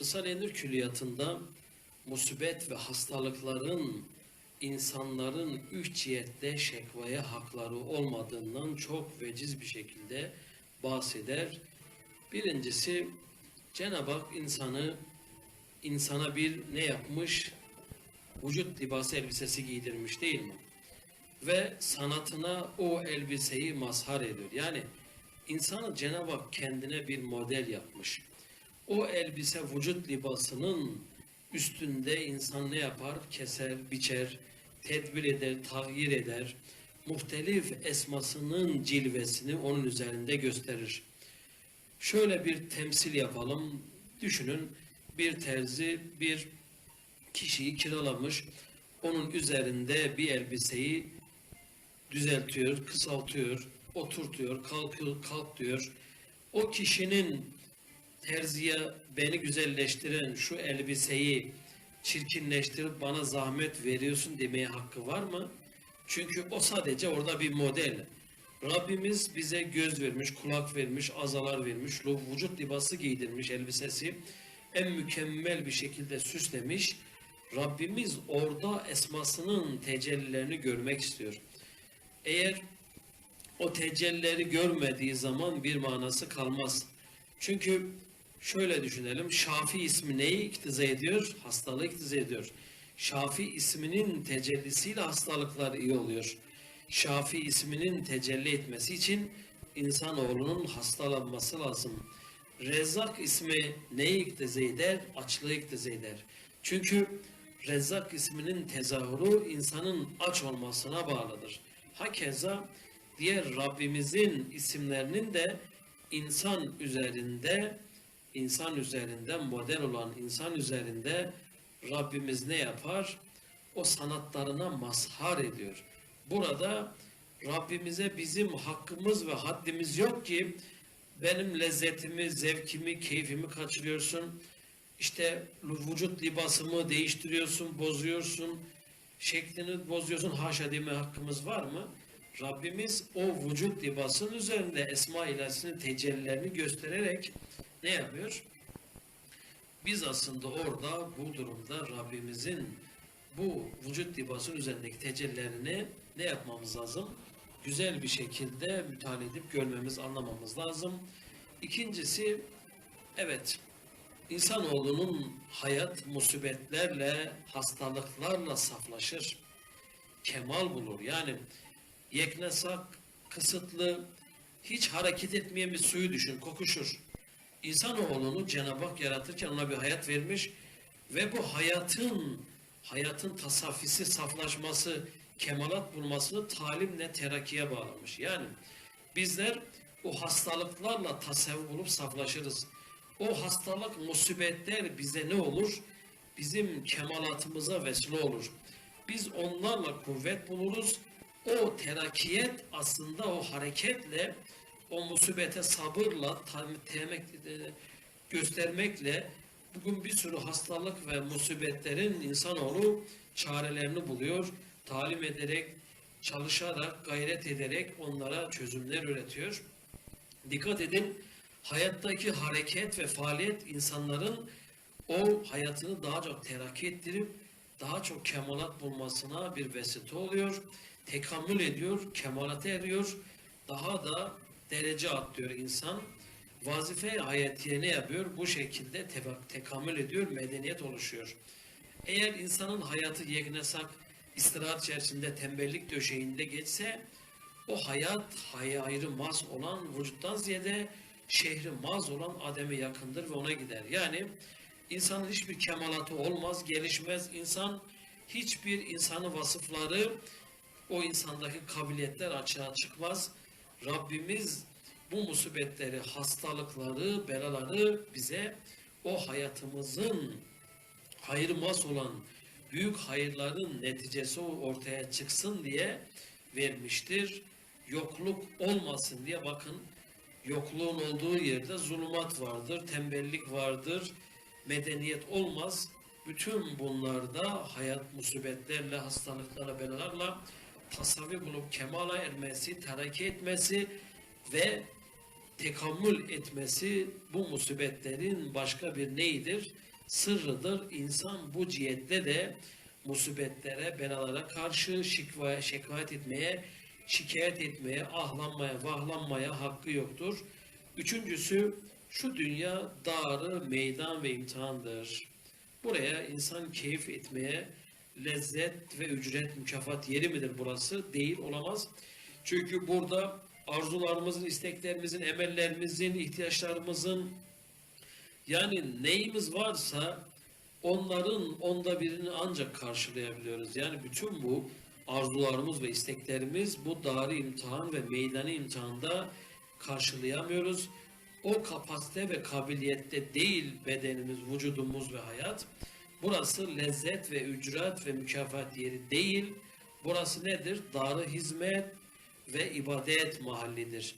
Risale-i Nur Külliyatı'nda musibet ve hastalıkların insanların üç cihette şekvaya hakları olmadığından çok veciz bir şekilde bahseder. Birincisi Cenab-ı Hak insanı insana bir ne yapmış? Vücut libası elbisesi giydirmiş değil mi? Ve sanatına o elbiseyi mazhar ediyor. Yani insanı Cenab-ı Hak kendine bir model yapmış. O elbise vücut libasının üstünde insan ne yapar? Keser, biçer, tedbir eder, tahyir eder. Muhtelif esmasının cilvesini onun üzerinde gösterir. Şöyle bir temsil yapalım. Düşünün bir terzi bir kişiyi kiralamış. Onun üzerinde bir elbiseyi düzeltiyor, kısaltıyor, oturtuyor, kalkıyor, kalk diyor. O kişinin terziye beni güzelleştiren şu elbiseyi çirkinleştirip bana zahmet veriyorsun demeye hakkı var mı? Çünkü o sadece orada bir model. Rabbimiz bize göz vermiş, kulak vermiş, azalar vermiş, vücut libası giydirmiş elbisesi en mükemmel bir şekilde süslemiş. Rabbimiz orada esmasının tecellilerini görmek istiyor. Eğer o tecellileri görmediği zaman bir manası kalmaz. Çünkü şöyle düşünelim. Şafi ismi neyi iktiza ediyor? Hastalığı iktiza ediyor. Şafi isminin tecellisiyle hastalıklar iyi oluyor. Şafi isminin tecelli etmesi için insanoğlunun hastalanması lazım. Rezzak ismi neyi iktiza eder? Açlığı iktiza eder. Çünkü Rezzak isminin tezahürü insanın aç olmasına bağlıdır. Hakeza diğer Rabbimizin isimlerinin de insan üzerinde insan üzerinde model olan insan üzerinde Rabbimiz ne yapar? O sanatlarına mazhar ediyor. Burada Rabbimize bizim hakkımız ve haddimiz yok ki benim lezzetimi, zevkimi, keyfimi kaçırıyorsun. İşte vücut libasımı değiştiriyorsun, bozuyorsun. Şeklini bozuyorsun. Haşa deme hakkımız var mı? Rabbimiz o vücut libasının üzerinde Esma ilahsinin tecellilerini göstererek ne yapıyor? Biz aslında orada bu durumda Rabbimizin bu vücut libasının üzerindeki tecellilerini ne yapmamız lazım? Güzel bir şekilde müteala edip görmemiz, anlamamız lazım. İkincisi, evet, insanoğlunun hayat musibetlerle, hastalıklarla saflaşır. Kemal bulur. Yani yeknesak, kısıtlı, hiç hareket etmeyen bir suyu düşün, kokuşur. İnsanoğlunu Cenab-ı Hak yaratırken ona bir hayat vermiş ve bu hayatın hayatın tasafisi, saflaşması, kemalat bulmasını talimle terakiye bağlamış. Yani bizler o hastalıklarla tasavvuf bulup saflaşırız. O hastalık, musibetler bize ne olur? Bizim kemalatımıza vesile olur. Biz onlarla kuvvet buluruz. O terakiyet aslında o hareketle, o musibete sabırla, temek, göstermekle bugün bir sürü hastalık ve musibetlerin insanoğlu çarelerini buluyor. Talim ederek, çalışarak, gayret ederek onlara çözümler üretiyor. Dikkat edin, hayattaki hareket ve faaliyet insanların o hayatını daha çok terakki ettirip daha çok kemalat bulmasına bir vesile oluyor. Tekamül ediyor, kemalate eriyor. Daha da derece atlıyor insan. Vazife hayatiye ne yapıyor? Bu şekilde te tekamül ediyor, medeniyet oluşuyor. Eğer insanın hayatı yeknesak, istirahat içerisinde, tembellik döşeğinde geçse, o hayat hayrı maz olan vücuttan ziyade şehri maz olan Adem'e yakındır ve ona gider. Yani insanın hiçbir kemalatı olmaz, gelişmez. İnsan hiçbir insanın vasıfları o insandaki kabiliyetler açığa çıkmaz. Rabbimiz bu musibetleri, hastalıkları, belaları bize o hayatımızın hayırmaz olan büyük hayırların neticesi ortaya çıksın diye vermiştir. Yokluk olmasın diye bakın yokluğun olduğu yerde zulümat vardır, tembellik vardır, medeniyet olmaz. Bütün bunlarda hayat musibetlerle, hastalıklarla, belalarla tasavvuf bulup kemala ermesi, terakki etmesi ve tekamül etmesi bu musibetlerin başka bir neydir? Sırrıdır. İnsan bu cihette de musibetlere, belalara karşı şikvaya, şikayet etmeye, şikayet etmeye, ahlanmaya, vahlanmaya hakkı yoktur. Üçüncüsü, şu dünya darı, meydan ve imtihandır. Buraya insan keyif etmeye, lezzet ve ücret, mükafat yeri midir burası? Değil, olamaz. Çünkü burada arzularımızın, isteklerimizin, emellerimizin, ihtiyaçlarımızın yani neyimiz varsa onların onda birini ancak karşılayabiliyoruz. Yani bütün bu arzularımız ve isteklerimiz bu dari imtihan ve meydanı imtihanda karşılayamıyoruz. O kapasite ve kabiliyette değil bedenimiz, vücudumuz ve hayat. Burası lezzet ve ücret ve mükafat yeri değil. Burası nedir? Darı hizmet ve ibadet mahallidir.